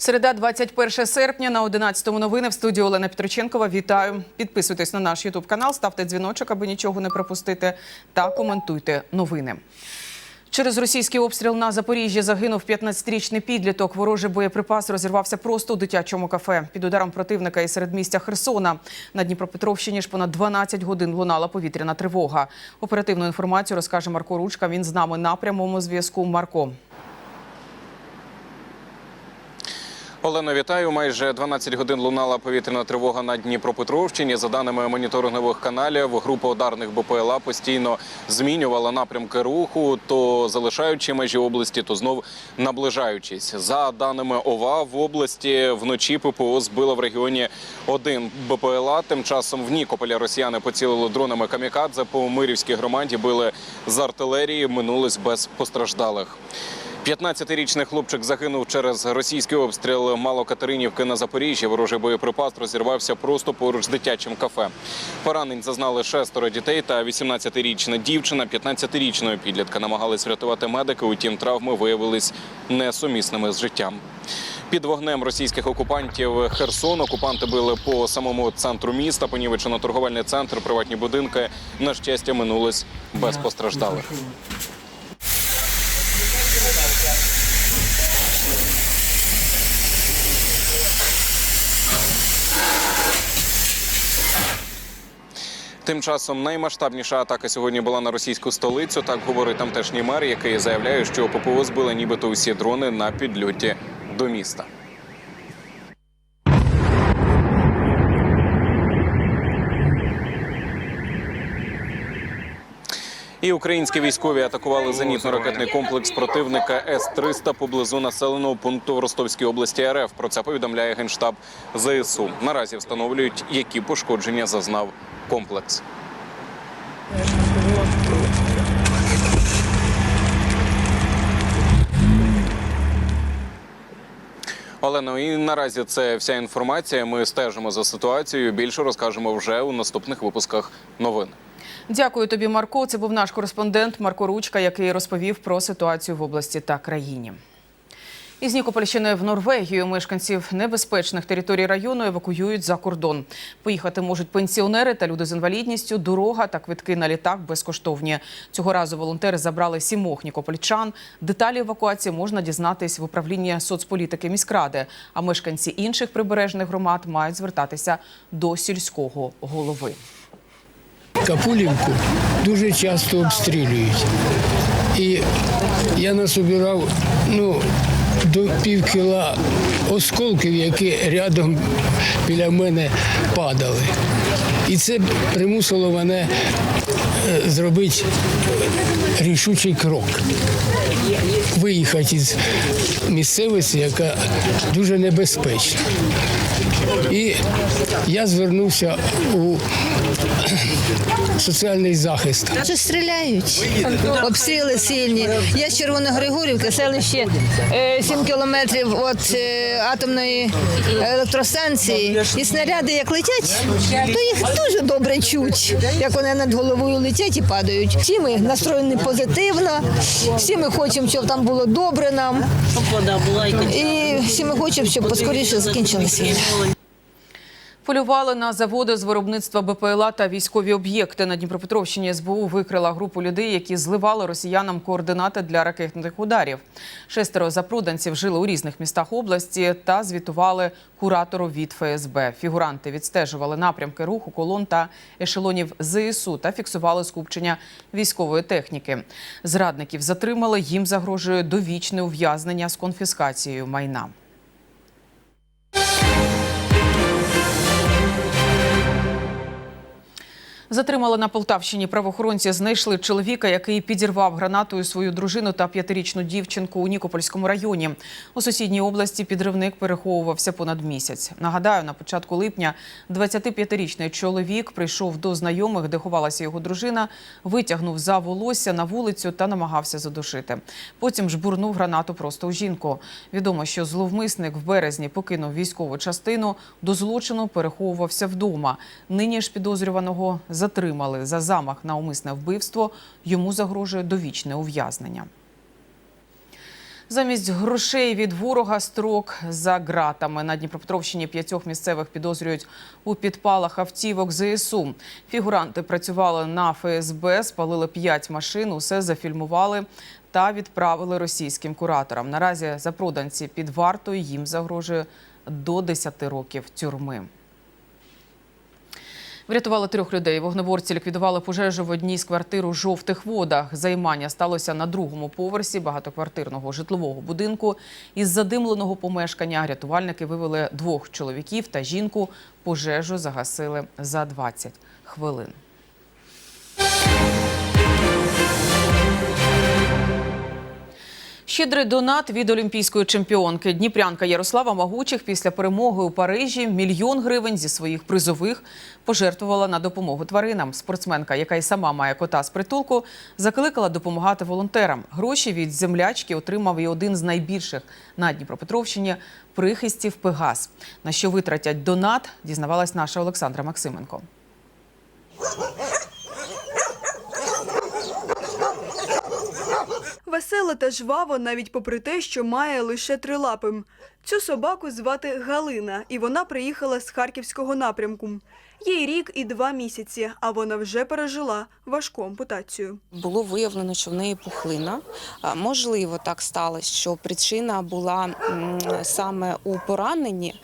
Середа, 21 серпня на 11-му новини в студії Олена Петроченкова. Вітаю. Підписуйтесь на наш Ютуб канал, ставте дзвіночок, аби нічого не пропустити, та коментуйте новини. Через російський обстріл на Запоріжжі загинув 15-річний підліток. Ворожий боєприпас розірвався просто у дитячому кафе під ударом противника і серед містя Херсона. На Дніпропетровщині ж понад 12 годин лунала повітряна тривога. Оперативну інформацію розкаже Марко Ручка. Він з нами на прямому зв'язку. Марко. Олено, вітаю. Майже 12 годин лунала повітряна тривога на Дніпропетровщині. За даними моніторингових каналів, група ударних БПЛА постійно змінювала напрямки руху, то залишаючи межі області, то знов наближаючись. За даними ОВА, в області вночі ППО збило в регіоні один БПЛА. Тим часом в Нікополі росіяни поцілили дронами камікадзе. По Мирівській громаді били з артилерії. Минулись без постраждалих. 15-річний хлопчик загинув через російський обстріл Малокатеринівки на Запоріжжі. Ворожий боєприпас розірвався просто поруч з дитячим кафе. Поранень зазнали шестеро дітей та 18-річна дівчина. 15-річного підлітка намагались врятувати медики. Утім, травми виявились несумісними з життям. Під вогнем російських окупантів Херсон окупанти били по самому центру міста. Понівечено торговельний центр, приватні будинки. На щастя, минулось без постраждалих. Тим часом наймасштабніша атака сьогодні була на російську столицю. Так говорить тамтешній мер, який заявляє, що ППО збили нібито усі дрони на підльоті до міста. І українські військові атакували зенітно-ракетний комплекс противника С-300 поблизу населеного пункту в Ростовській області РФ. Про це повідомляє генштаб ЗСУ. Наразі встановлюють, які пошкодження зазнав комплекс. Олено, і наразі це вся інформація. Ми стежимо за ситуацією. Більше розкажемо вже у наступних випусках новин. Дякую тобі, Марко. Це був наш кореспондент Марко Ручка, який розповів про ситуацію в області та країні. Із Нікопольщини в Норвегію мешканців небезпечних територій району евакуюють за кордон. Поїхати можуть пенсіонери та люди з інвалідністю. Дорога та квитки на літак безкоштовні. Цього разу волонтери забрали сімох нікопольчан. Деталі евакуації можна дізнатись в управлінні соцполітики міськради. А мешканці інших прибережних громад мають звертатися до сільського голови. Капулівку дуже часто обстрілюють. І я насобирав ну, до пів кіла осколків, які рядом біля мене падали. І це примусило мене е, зробити рішучий крок. Виїхати із місцевості, яка дуже небезпечна. І я звернувся у соціальний захист. Що стріляють? Обстріли сильні. Я з Червоногригорівки, селище е, 7 кілометрів від е, атомної електростанції. І снаряди як летять, то їх дуже добре чуть, як вони над головою летять і падають. Всі ми настроєні позитивно, всі ми хочемо, щоб там було добре нам. І всі ми хочемо, щоб поскоріше закінчилася війна. Полювали на заводи з виробництва БПЛА та військові об'єкти. На Дніпропетровщині СБУ викрила групу людей, які зливали росіянам координати для ракетних ударів. Шестеро запруданців жили у різних містах області та звітували куратору від ФСБ. Фігуранти відстежували напрямки руху колон та ешелонів ЗСУ та фіксували скупчення військової техніки. Зрадників затримали. Їм загрожує довічне ув'язнення з конфіскацією майна. Затримали на Полтавщині правоохоронці. Знайшли чоловіка, який підірвав гранатою свою дружину та п'ятирічну дівчинку у Нікопольському районі. У сусідній області підривник переховувався понад місяць. Нагадаю, на початку липня 25-річний чоловік прийшов до знайомих, де ховалася його дружина, витягнув за волосся на вулицю та намагався задушити. Потім жбурнув гранату просто у жінку. Відомо, що зловмисник в березні покинув військову частину. До злочину переховувався вдома. Нині ж підозрюваного затримали за замах на умисне вбивство. Йому загрожує довічне ув'язнення. Замість грошей від ворога строк за ґратами на Дніпропетровщині п'ятьох місцевих підозрюють у підпалах автівок ЗСУ. Фігуранти працювали на ФСБ, спалили п'ять машин, усе зафільмували та відправили російським кураторам. Наразі запроданці під вартою їм загрожує до 10 років тюрми. Врятували трьох людей. Вогнеборці ліквідували пожежу в одній з квартир у жовтих водах. Займання сталося на другому поверсі багатоквартирного житлового будинку. Із задимленого помешкання рятувальники вивели двох чоловіків та жінку. Пожежу загасили за 20 хвилин. Щедрий донат від олімпійської чемпіонки Дніпрянка Ярослава Магучих після перемоги у Парижі мільйон гривень зі своїх призових пожертвувала на допомогу тваринам. Спортсменка, яка й сама має кота з притулку, закликала допомагати волонтерам. Гроші від землячки отримав і один з найбільших на Дніпропетровщині прихистів Пегас. На що витратять донат, дізнавалась наша Олександра Максименко. Весела та жвава навіть попри те, що має лише три лапи. Цю собаку звати Галина, і вона приїхала з харківського напрямку. Їй рік і два місяці, а вона вже пережила важку ампутацію. Було виявлено, що в неї пухлина. Можливо, так сталося, що причина була саме у пораненні,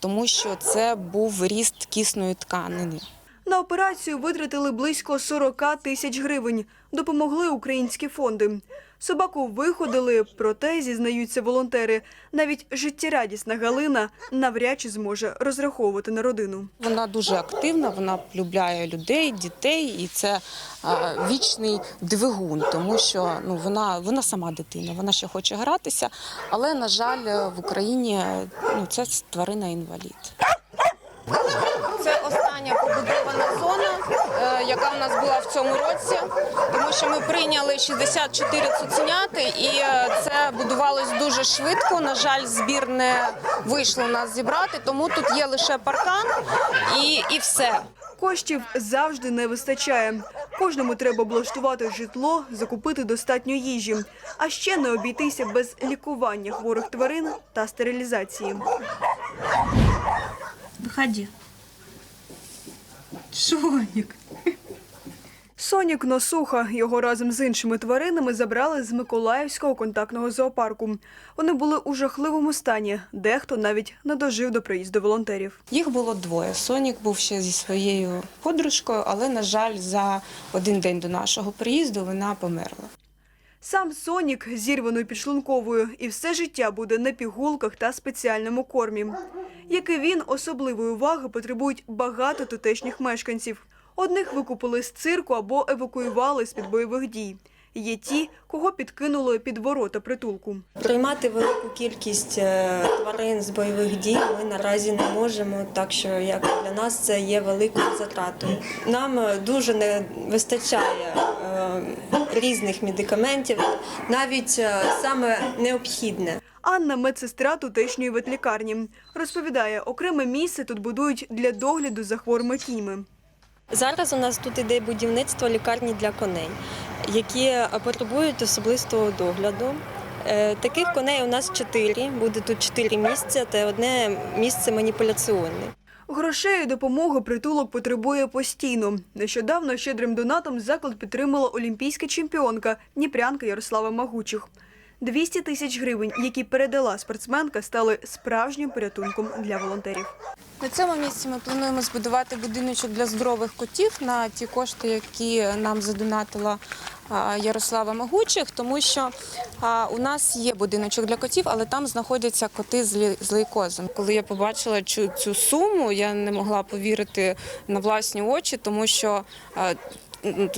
тому що це був ріст кисної тканини. На операцію витратили близько 40 тисяч гривень. Допомогли українські фонди. Собаку виходили, проте, зізнаються волонтери, навіть життєрадісна Галина навряд чи зможе розраховувати на родину. Вона дуже активна, вона полюбляє людей, дітей, і це а, вічний двигун, тому що ну вона, вона сама дитина, вона ще хоче гратися, але на жаль, в Україні ну це тварина інвалід. Це остання побудована зона, яка в нас була в цьому році, тому що ми прийняли 64 цуценяти, і е, це будувалось дуже швидко. На жаль, збір не вийшло нас зібрати, тому тут є лише паркан і, і все. Коштів завжди не вистачає. Кожному треба облаштувати житло, закупити достатньо їжі, а ще не обійтися без лікування хворих тварин та стерилізації. Выходи. Шоник. Сонік Носуха його разом з іншими тваринами забрали з Миколаївського контактного зоопарку. Вони були у жахливому стані. Дехто навіть не дожив до приїзду волонтерів. Їх було двоє. Сонік був ще зі своєю подружкою, але, на жаль, за один день до нашого приїзду вона померла. Сам Сонік зірваною підшлунковою і все життя буде на пігулках та спеціальному кормі. Як і він, особливої уваги потребують багато тутешніх мешканців. Одних викупили з цирку або евакуювали з під бойових дій. Є ті, кого підкинули під ворота притулку. Приймати велику кількість е, тварин з бойових дій ми наразі не можемо, так що як для нас це є великою затратою. Нам е, дуже не вистачає е, різних медикаментів, навіть саме необхідне. Анна, медсестра тутешньої ветлікарні, розповідає, окреме місце тут будують для догляду за хворими кіньми. Зараз у нас тут іде будівництво лікарні для коней, які потребують особистого догляду. Е, Таких коней у нас чотири, буде тут чотири місця та одне місце маніпуляціонне. Грошей і допомоги притулок потребує постійно. Нещодавно щедрим донатом заклад підтримала олімпійська чемпіонка Дніпрянка Ярослава Магучих. 200 тисяч гривень, які передала спортсменка, стали справжнім порятунком для волонтерів. На цьому місці ми плануємо збудувати будиночок для здорових котів на ті кошти, які нам задонатила Ярослава Могучих, тому що у нас є будиночок для котів, але там знаходяться коти з лейкозом. Коли я побачила цю, суму, я не могла повірити на власні очі, тому що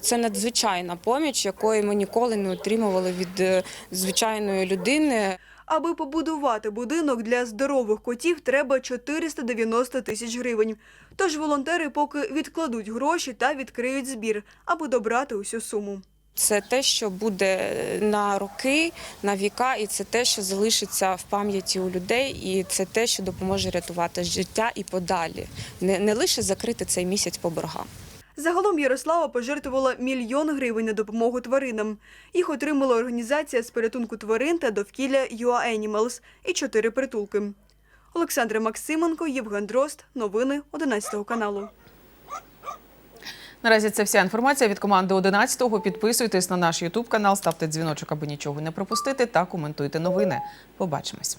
це надзвичайна поміч, якої ми ніколи не отримували від е, звичайної людини. Аби побудувати будинок для здорових котів, треба 490 тисяч гривень. Тож волонтери поки відкладуть гроші та відкриють збір, аби добрати усю суму. Це те, що буде на роки, на віка, і це те, що залишиться в пам'яті у людей, і це те, що допоможе рятувати життя і подалі, не, не лише закрити цей місяць по боргам. Загалом Ярослава пожертвувала мільйон гривень на допомогу тваринам. Їх отримала організація з порятунку тварин та довкілля UA Animals і чотири притулки. Олександра Максименко, Євген Дрозд. Новини 11 каналу. Наразі це вся інформація від команди 11-го. Підписуйтесь на наш Ютуб канал, ставте дзвіночок, аби нічого не пропустити, та коментуйте новини. Побачимось.